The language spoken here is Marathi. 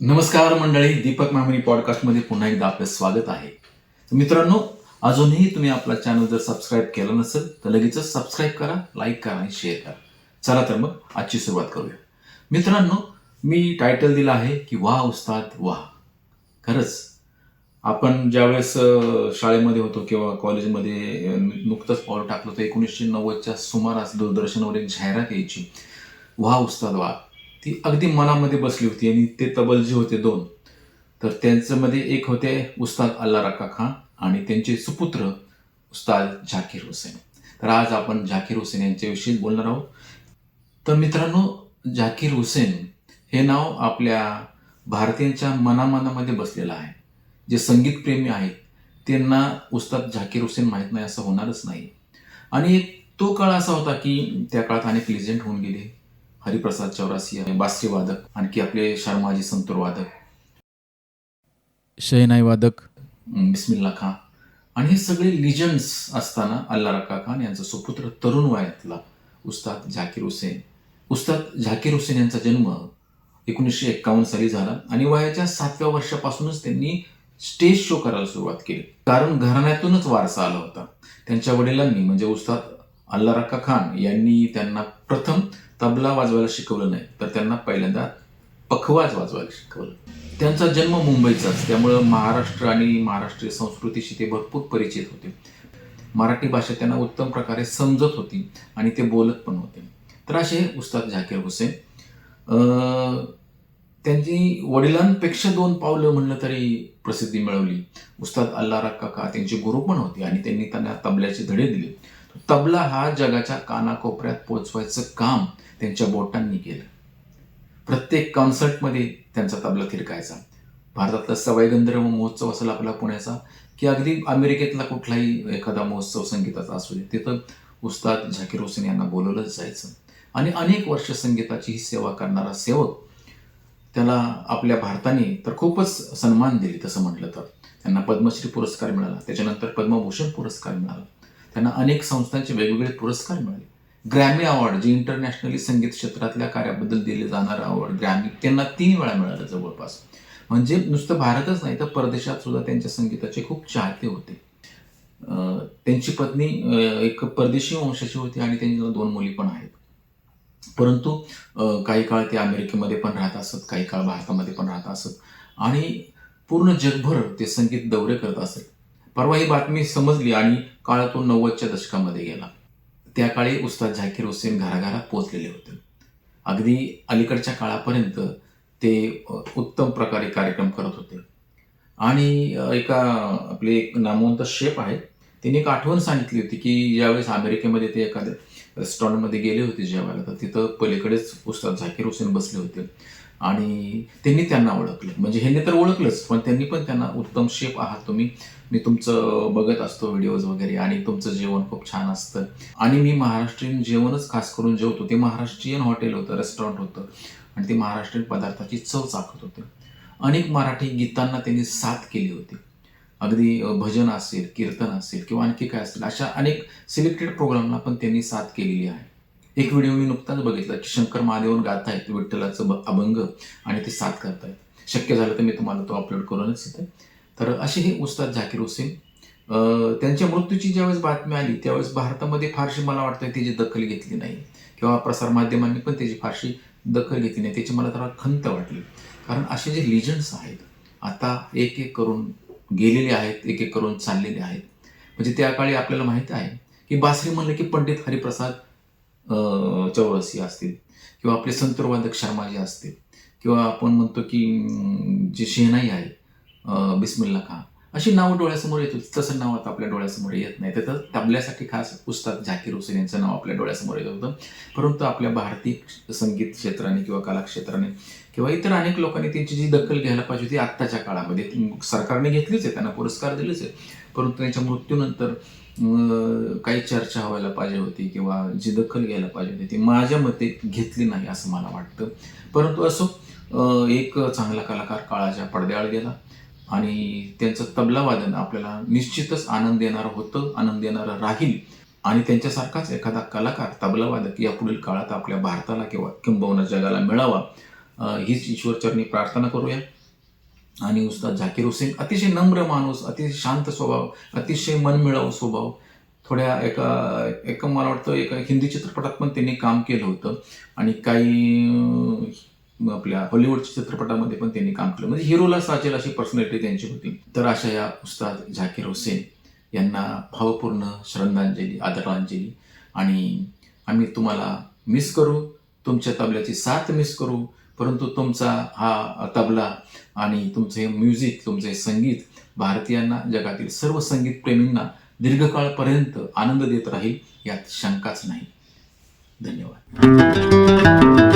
नमस्कार मंडळी दीपक मामिनी पॉडकास्टमध्ये पुन्हा एकदा आपलं स्वागत आहे. मित्रांनो अजूनही तुम्ही आपला चॅनल जर सबस्क्राईब केला नसेल तर लगेचच सबस्क्राईब करा लाईक करा आणि शेअर करा. चला तर मग आजची सुरुवात करूया. मित्रांनो मी टायटल दिला आहे की वाह उस्ताद वाह. खरंच आपण ज्यावेळेस शाळेमध्ये होतो किंवा कॉलेजमध्ये नुकतंच पाऊल टाकलं होतं एकोणीसशे नव्वदच्या सुमारास दूरदर्शनवर एक जाहिरात यायची. व्हा उस्ताद वा ती अगदी मनामध्ये बसली होती आणि ते तबल जे होते दोन तर त्यांच्यामध्ये एक होते उस्ताद अल्ला रक्का खान आणि त्यांचे सुपुत्र उस्ताद झाकीर हुसेन. तर आज आपण झाकीर हुसेन यांच्याविषयी बोलणार आहोत. तर मित्रांनो झाकीर हुसेन हे नाव आपल्या भारतीयांच्या मनामनामध्ये बसलेलं आहे. जे संगीतप्रेमी आहेत त्यांना उस्ताद झाकीर हुसेन माहीत नाही असं होणारच नाही. आणि तो काळ असा होता की त्या काळात अनेक लिजेंड होऊन गेले. हरिप्रसाद चौरासिया बासरी वादक आणखी आपले शर्माजी संतूर वादक. शहनाई वादक. बिस्मिल्ला खान. आणि हे सगळे लिजंड्स असताना अल्ला रक्का खान यांचा सुपुत्र तरुण वयातला उस्ताद झाकीर हुसेन. उस्ताद झाकीर हुसेन यांचा जन्म एकोणीसशे एक्कावन्न साली झाला. आणि वयाच्या सातव्या वर्षापासूनच त्यांनी स्टेज शो करायला सुरुवात केली. कारण घराण्यातूनच वारसा आला होता. त्यांच्या वडिलांनी म्हणजे उस्ताद अल्ला रक्का खान यांनी त्यांना प्रथम तबला वाजवायला शिकवलं नाही तर त्यांना पहिल्यांदा पखवाज वाजवायला शिकवलं. त्यांचा जन्म मुंबईचाच त्यामुळं महाराष्ट्र आणि महाराष्ट्रीय संस्कृतीशी ते भरपूर परिचित होते. मराठी भाषा त्यांना उत्तम प्रकारे समजत होती आणि ते बोलत पण होते. तर असे उस्ताद झाकीर हुसेन. त्यांनी वडिलांपेक्षा दोन पावलं म्हणलं तरी प्रसिद्धी मिळवली. उस्ताद अल्लारा काका त्यांचे गुरु पण होते आणि त्यांनी त्यांना तबल्याचे धडे दिले. तबला हा जगाच्या कानाकोपऱ्यात पोचवायचं काम त्यांच्या बोटांनी केलं. प्रत्येक कॉन्सर्टमध्ये त्यांचा तबला थिरकायचा. भारतातला सवाई गंधर्व महोत्सव असेल आपला पुण्याचा की अगदी अमेरिकेतला कुठलाही एखादा महोत्सव संगीताचा असू दे तिथं उस्ताद झाकीर हुसेन यांना बोलवलंच जायचं. आणि अनेक वर्ष संगीताची ही सेवा करणारा सेवक त्याला आपल्या भारताने तर खूपच सन्मान दिली तसं म्हटलं तर. त्यांना पद्मश्री पुरस्कार मिळाला त्याच्यानंतर पद्मभूषण पुरस्कार मिळाला. त्यांना अनेक संस्थांचे वेगवेगळे पुरस्कार मिळाले. ग्रॅमी अवॉर्ड जे इंटरनॅशनली संगीत क्षेत्रातल्या कार्याबद्दल दिले जाणारं अवॉर्ड ग्रॅमी त्यांना तीन वेळा मिळालं जवळपास. म्हणजे नुसतं भारतच नाही तर परदेशात सुद्धा त्यांच्या संगीताचे खूप चाहते होते. त्यांची पत्नी एक परदेशी वंशाची होती आणि त्यांना दोन मुली पण आहेत. परंतु काही काळ ते अमेरिकेमध्ये पण राहत असत काही काळ भारतामध्ये पण राहत असत. आणि पूर्ण जगभर ते संगीत दौरे करत असत. परवा ही बातमी समजली आणि काळातून नव्वदच्या दशकामध्ये गेला. त्या काळी उस्ताद झाकीर हुसेन घराघरात पोहोचलेले होते. अगदी अलीकडच्या काळापर्यंत ते उत्तम प्रकारे कार्यक्रम करत होते. आणि एका आपले एक नामवंत शेफ आहेत. त्यांनी एक आठवण सांगितली होती की ज्यावेळेस अमेरिकेमध्ये ते एखाद्या रेस्टॉरंटमध्ये गेले होते जेवायला तर तिथं पलीकडेच उस्ताद झाकीर हुसेन बसले होते. आणि त्यांनी त्यांना ओळखलं. म्हणजे ह्यांनी तर ओळखलंच पण त्यांनी पण त्यांना उत्तम शेप आहात तुम्ही. मी तुमचं बघत असतो व्हिडिओज वगैरे आणि तुमचं जेवण खूप छान असतं. आणि मी महाराष्ट्रीयन जेवणच खास करून जेवतो. ते महाराष्ट्रीयन हॉटेल होतं रेस्टॉरंट होतं. आणि ते महाराष्ट्रीयन पदार्थाची चव चाखत होते. अनेक मराठी गीतांना त्यांनी साथ केली होती. अगदी भजन असेल कीर्तन असेल किंवा आणखी काय असेल अशा अनेक सिलेक्टेड प्रोग्रामला पण त्यांनी साथ केलेली आहे. एक व्हिडिओ मी नुकताच बघितला की शंकर महादेवन गात आहेत विठ्ठलाचं ब- अभंग आणि ते साथ करतायत. शक्य झालं तर मी तुम्हाला तो अपलोड करूनच येते. तर असे हे उस्ताद झाकीर हुसेन त्यांच्या मृत्यूची ज्यावेळेस बातमी आली त्यावेळेस भारतामध्ये फारशी मला वाटतं त्याची दखल घेतली नाही. किंवा प्रसारमाध्यमांनी पण त्याची फारशी दखल घेतली नाही. त्याची मला जरा खंत वाटली. कारण असे जे लिजंड्स आहेत आता एक एक करून गेलेले आहेत एक एक करून चाललेले आहेत. म्हणजे त्या काळी आपल्याला माहीत आहे की बासरी म्हणलं की पंडित हरिप्रसाद चौरसी असतील किंवा आपले संतुर्वादक शर्माजी असतील किंवा आपण म्हणतो की जे शेनाई आहे बिस्मिल्ला खान अशी नावं डोळ्यासमोर येत होती. तसं नाव आता आपल्या डोळ्यासमोर येत नाही. तर तबल्यासाठी खास उस्ताद झाकीर हुसेन यांचं नाव आपल्या डोळ्यासमोर येत होतं. परंतु आपल्या भारतीय संगीत क्षेत्राने किंवा कलाक्षेत्राने किंवा इतर अनेक लोकांनी त्यांची जी दखल घ्यायला पाहिजे होती आत्ताच्या काळामध्ये. सरकारने घेतलीच आहे त्यांना पुरस्कार दिलेच आहे परंतु त्यांच्या मृत्यूनंतर काही चर्चा व्हायला पाहिजे होती किंवा जी दखल घ्यायला पाहिजे होती ती माझ्या मते घेतली नाही असं मला वाटतं. परंतु असो एक चांगला कलाकार काळाच्या पडद्याआड गेला आणि त्यांचं तबला वादन आपल्याला निश्चितच आनंद देणारं होतं आनंद देणारं राहील. आणि त्यांच्यासारखाच एखादा कलाकार तबलावादक या पुढील काळात आपल्या भारताला किंवा किंबहुना जगाला मिळावा हीच ईश्वरचरणी प्रार्थना करूया. आणि उस्ताद झाकीर हुसेन अतिशय नम्र माणूस अतिशय शांत स्वभाव अतिशय मनमिळावू स्वभाव. थोड्या एका एक मला वाटतं एका हिंदी चित्रपटात पण त्यांनी काम केलं होतं. आणि काही आपल्या हॉलिवूडच्या चित्रपटामध्ये पण त्यांनी काम केलं. म्हणजे हिरोला साचेल अशी पर्सनॅलिटी त्यांची होती. तर अशा या उस्ताद झाकीर हुसेन यांना भावपूर्ण श्रद्धांजली आदरांजली. आणि आम्ही तुम्हाला मिस करू. तुमच्या तबल्याची साथ मिस करू. परंतु तुमचा हा तबला आणि तुमचे म्युझिक तुमचे संगीत भारतीयांना जगातील सर्व संगीत प्रेमींना दीर्घकाळपर्यंत आनंद देत राहील यात शंकाच नाही. धन्यवाद.